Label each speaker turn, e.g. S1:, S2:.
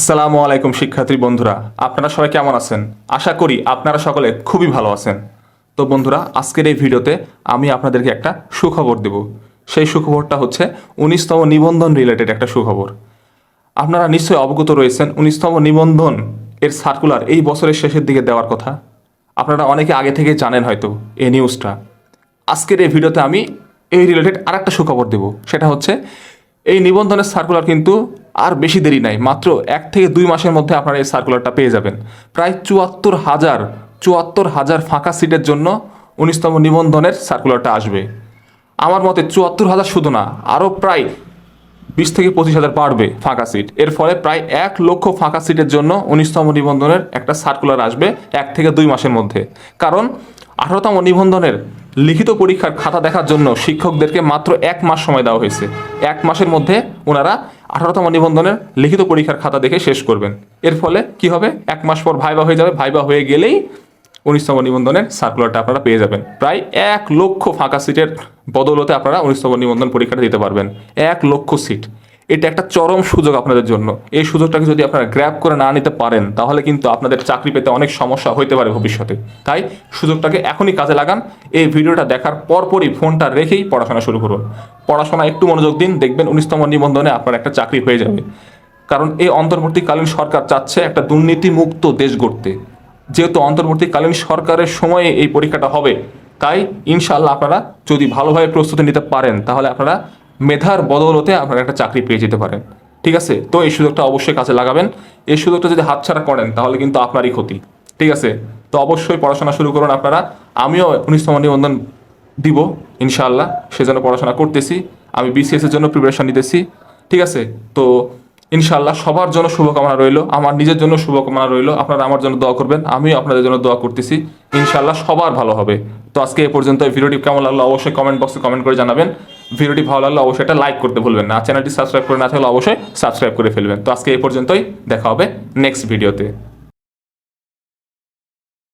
S1: আসসালামু আলাইকুম, শিক্ষার্থী বন্ধুরা। আপনারা সবাই কেমন আছেন? আশা করি আপনারা সকলে খুবই ভালো আছেন। তো বন্ধুরা, আজকের এই ভিডিওতে আমি আপনাদেরকে একটা সুখবর দেব। সেই সুখবরটা হচ্ছে উনিশতম নিবন্ধন রিলেটেড একটা সুখবর। আপনারা নিশ্চয়ই অবগত রয়েছেন, উনিশতম নিবন্ধন এর সার্কুলার এই বছরের শেষের দিকে দেওয়ার কথা। আপনারা অনেকে আগে থেকে জানেন হয়তো এই নিউজটা আজকের এই ভিডিওতে আমি এই রিলেটেড আর একটা সুখবর দেব। সেটা হচ্ছে, এই নিবন্ধনের সার্কুলার কিন্তু আর বেশি দেরি নাই, মাত্র এক থেকে দুই মাসের মধ্যে আপনারা এই সার্কুলারটা পেয়ে যাবেন। প্রায় চুয়াত্তর হাজার চুয়াত্তর হাজার ফাঁকা সিটের জন্য উনিশতম নিবন্ধনের সার্কুলারটা আসবে। আমার মতে চুয়াত্তর হাজার শুধু না আরও প্রায় বিশ থেকে পঁচিশ হাজার বাড়বে ফাঁকা সিট। এর ফলে প্রায় এক লক্ষ ফাঁকা সিটের জন্য উনিশতম নিবন্ধনের একটা সার্কুলার আসবে এক থেকে দুই মাসের মধ্যে। কারণ আঠারোতম নিবন্ধনের লিখিত পরীক্ষার খাতা দেখার জন্য শিক্ষকদেরকে মাত্র এক মাস সময় দেওয়া হয়েছে। এক মাসের মধ্যে ওনারা আঠারোতম নিবন্ধনের লিখিত পরীক্ষার খাতা দেখে শেষ করবেন। এর ফলে কি হবে? এক মাস পর ভাইবা হয়ে যাবে। ভাইবা হয়ে গেলেই উনিশতম নিবন্ধনের সার্কুলারটা আপনারা পেয়ে যাবেন। প্রায় এক লক্ষ ফাঁকা সিটের বদলতে আপনারা উনিশতম নিবন্ধন পরীক্ষাটা দিতে পারবেন। এক লক্ষ সিট। এটা একটা চরম সুযোগ আপনাদের জন্য। এই সুযোগটাকে যদি আপনারা গ্র্যাব করে না নিতে পারেন, তাহলে কিন্তু আপনাদের চাকরি পেতে অনেক সমস্যা হতে পারে ভবিষ্যতে। তাই সুযোগটাকে এখনই কাজে লাগান। এই ভিডিওটা দেখার পরপরই ফোনটা রেখেই পড়াশোনা শুরু করুন। পড়াশোনা একটু মনোযোগ দিন, দেখবেন উনিশতম নিবন্ধনে আপনার একটা চাকরি হয়ে যাবে। কারণ এই অন্তর্বর্তীকালীন সরকার চাচ্ছে একটা দুর্নীতিমুক্ত দেশ গড়তে। যেহেতু অন্তর্বর্তীকালীন সরকারের সময়ে এই পরীক্ষাটা হবে, তাই ইনশাল্লাহ আপনারা যদি ভালোভাবে প্রস্তুতি নিতে পারেন, তাহলে আপনারা মেধার বদৌলতে আপনারা একটা চাকরি পেয়ে যেতে পারেন। ঠিক আছে? তো এই সুযোগটা অবশ্যই কাজে লাগাবেন। এই সুযোগটা যদি হাতছাড়া করেন, তাহলে কিন্তু আপনারই ক্ষতি। ঠিক আছে? তো অবশ্যই পড়াশোনা শুরু করুন আপনারা। আমিও উনিশতম নিবন্ধন দিব, ইনশাআল্লাহ। সেজন্য পড়াশোনা করতেছি। আমি বিসিএস এর জন্য প্রিপারেশন নিতেছি। ঠিক আছে? তো ইনশাআল্লাহ সবার জন্য শুভকামনা রইল। আমার নিজের জন্য শুভকামনা রইল। আপনারা আমার জন্য দোয়া করবেন। আমিও আপনাদের জন্য দোয়া করতেছি। ইনশাআল্লাহ সবার ভালো হবে। তো আজকে এ পর্যন্ত ভিডিওটি কেমন লাগল অবশ্যই কমেন্ট বক্সে কমেন্ট করে জানাবেন। ভিডিওটি ভালো লাগলে অবশ্যই একটা লাইক করতে ভুলবেন না। চ্যানেলটি সাবস্ক্রাইব করে না থাকলে অবশ্যই সাবস্ক্রাইব করে ফেলবেন। তো আজকে এই পর্যন্তই। দেখা হবে নেক্সট ভিডিওতে